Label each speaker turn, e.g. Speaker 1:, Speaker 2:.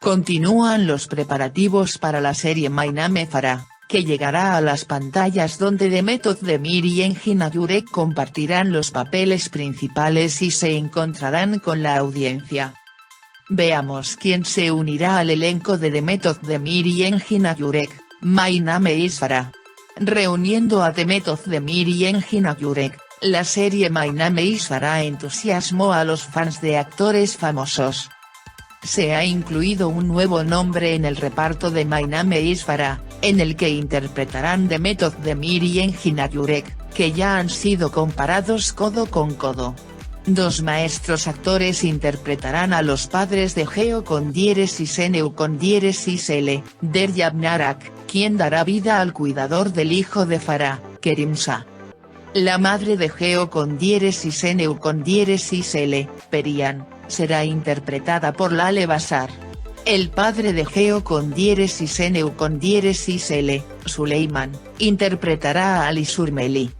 Speaker 1: Continúan los preparativos para la serie My Name Farah, que llegará a las pantallas donde The Method Demir y Engin Yurek compartirán los papeles principales y se encontrarán con la audiencia. Veamos quién se unirá al elenco de The Method Demir y Engin Yurek, My Name is Farah. Reuniendo a The Method Demir y Engin Yurek, la serie My Name is Farah entusiasmó a los fans de actores famosos. Se ha incluido un nuevo nombre en el reparto de My Name is Farah, en el que interpretarán The Method Demir y Engin Yurek, que ya han sido comparados codo con codo. Dos maestros actores interpretarán a los padres de Geo con diéresis Neu con diéresis L, Deryab Narak, quien dará vida al cuidador del hijo de Farah, Kerimsa. La madre de Geo con diéresis Neu con diéresis L, Perian, será interpretada por Lale Basar. El padre de Geo con diéresis Neu con diéresis L, Suleiman, interpretará a Ali Surmeli.